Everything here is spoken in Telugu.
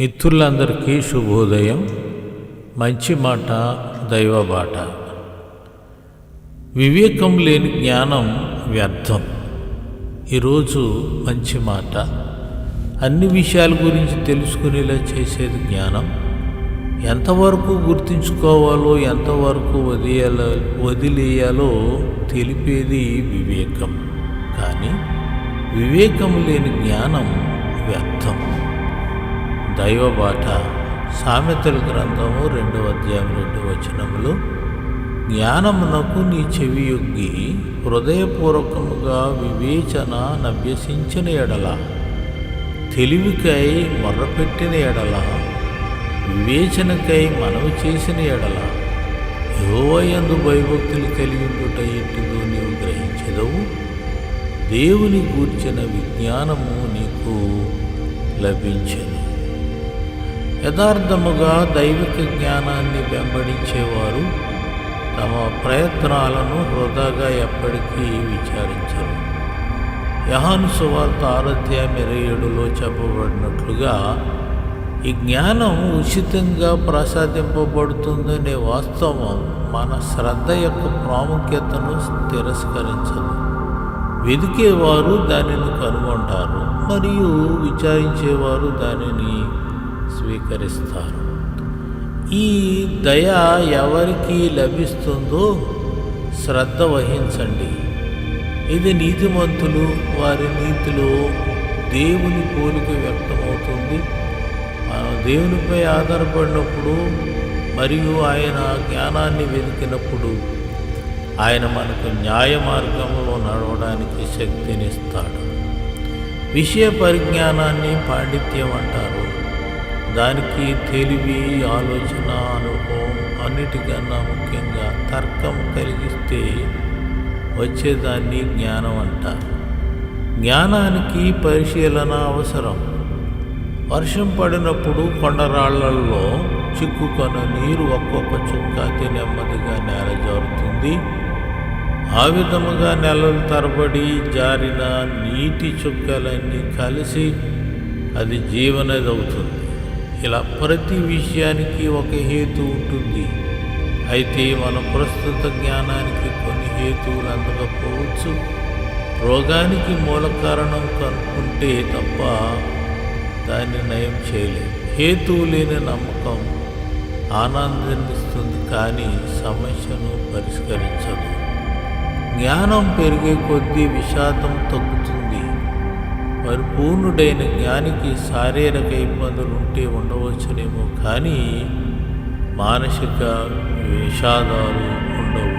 మిత్రులందరికీ శుభోదయం. మంచి మాట దైవ బాట. వివేకం లేని జ్ఞానం వ్యర్థం. ఈరోజు మంచి మాట. అన్ని విషయాల గురించి తెలుసుకునేలా చేసేది జ్ఞానం. ఎంతవరకు గుర్తుంచుకోవాలో ఎంతవరకు వదిలేయాలో వదిలేయాలో తెలిపేది వివేకం. కానీ వివేకం లేని జ్ఞానం వ్యర్థం. దైవ బాట సామెతల గ్రంథము రెండవ అధ్యాయం రెండు వచనములు. జ్ఞానమునకు నీ చెవి యొగ్గి హృదయపూర్వకముగా వివేచన నభ్యసించిన ఎడల తెలివికై మొర్రపెట్టిన ఎడల వివేచనకై మనవి చేసిన ఎడల యోవయందు భయభక్తులు కలిగి ఉండుట ఎట్టిదో నీవు గ్రహించదవు. దేవుని గూర్చిన విజ్ఞానము నీకు లభించను. యథార్థముగా దైవిక జ్ఞానాన్ని వెంబడించేవారు తమ ప్రయత్నాలను వృధాగా ఎప్పటికీ విచారించరు. యహాను సువార్త ఆరోధ్యాయం ఇరవై ఏడులో చెప్పబడినట్లుగా ఈ జ్ఞానం ఉచితంగా ప్రసాదింపబడుతుందనే వాస్తవం మన శ్రద్ధ యొక్క ప్రాముఖ్యతను తిరస్కరించదు. వెదికేవారు దానిని కనుగొంటారు మరియు విచారించేవారు దానిని స్వీకరిస్తారు. ఈ దయ ఎవరికి లభిస్తుందో శ్రద్ధ వహించండి. ఇది నీతిమంతులు వారి నీతిలో దేవుని పోలిక వ్యక్తమవుతుంది. మనం దేవునిపై ఆధారపడినప్పుడు మరియు ఆయన జ్ఞానాన్ని వెతికినప్పుడు ఆయన మనకు న్యాయ మార్గంలో నడవడానికి శక్తినిస్తాడు. విషయ పరిజ్ఞానాన్ని పాండిత్యం అంటారు. దానికి తెలివి ఆలోచన అనుభవం అన్నిటికన్నా ముఖ్యంగా తర్కం కలిగిస్తే వచ్చేదాన్ని జ్ఞానం అంటారు. జ్ఞానానికి పరిశీలన అవసరం. వర్షం పడినప్పుడు కొండరాళ్ళలో చిక్కుకొన్న నీరు ఒక్కొక్క చుక్క నెమ్మదిగా నేల జారుతుంది ఆ విధముగా నెలలు తరబడి జారిన నీటి చుక్కలన్నీ కలిసి అది జీవనది అవుతుంది ఇలా ప్రతి విషయానికి ఒక హేతు ఉంటుంది. అయితే మన ప్రస్తుత జ్ఞానానికి కొన్ని హేతువులు అందకపోవచ్చు. రోగానికి మూల కారణం కనుక్కుంటే తప్ప దాన్ని నయం చేయలేదు హేతువు లేని నమ్మకం ఆనందాన్నిస్తుంది కానీ సమస్యను పరిష్కరించదు. జ్ఞానం పెరిగే కొద్దీ విషాదం తగ్గు పరిపూర్ణుడైన జ్ఞానికి శారీరక ఇబ్బందులు ఉంటే ఉండవచ్చునేమో కానీ మానసిక విషాదాలు ఉండవు.